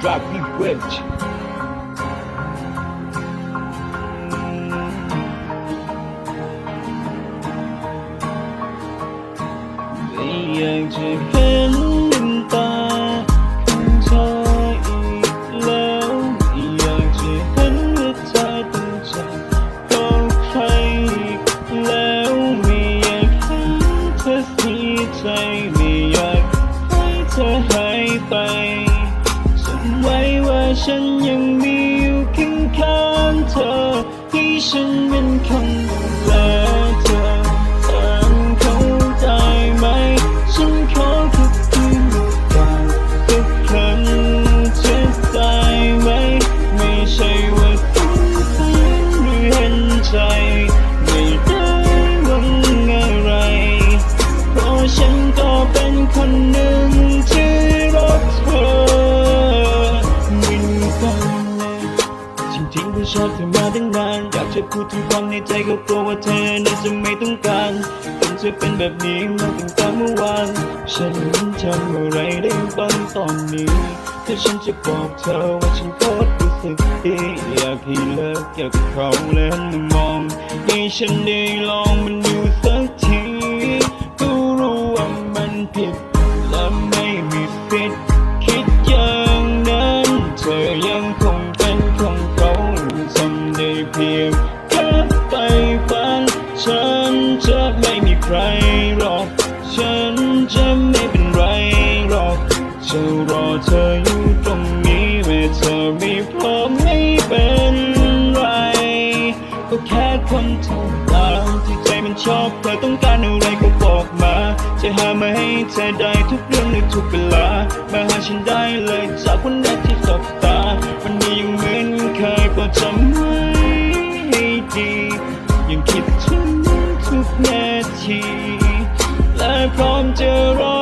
drive me wet ไม่ ฉันยังมีอยู่ข้างข้างๆเธอที่ฉันเป็นคนดูแลเธอเธอเข้าใจไหม ฉันขอแค่เพียงการสักครั้งจะได้ไหม ไม่ใช่ว่าต้องการหรือเห็นใจ ไม่ได้หวังอะไร เพราะฉันก็เป็นคนหนึ่ง จริงๆก็ชอบเธอมาตั้งนานอยากจะพูดถึงความในใจก็กลัวว่าเธอนั้นจะไม่ต้องการเป็นจะเป็นแบบนี้มาตั้งแต่เมื่อวาน ฉันจำอะไรได้บ้างตอนนี้ถ้าฉันจะบอกเธอว่าฉันโคตรรู้สึกดีอยากให้เลิกเกี่ยวกับเขาและหันมามองให้ฉันได้ลองมันดูสักทีก็รู้ว่ามันผิดและไม่มีสิทธิ์ เพียงแค่ไปฝัน ฉันจะไม่มีใครหรอก ฉันจะไม่เป็นไรหรอก จะรอเธออยู่ตรงนี้แม้เธอไม่พร้อมไม่เป็นไร ก็แค่คนธรรมดาที่ใจมันชอบเธอต้องการอะไรก็บอกมา จะหามาให้เธอได้ทุกเรื่องในทุกเวลา มาหาฉันได้เลยจากวันแรกที่สบตา วันนี้ยังเหมือนเคยโปรดจำไว้ ยังคิดถึงทุกนาที และพร้อมจะรอ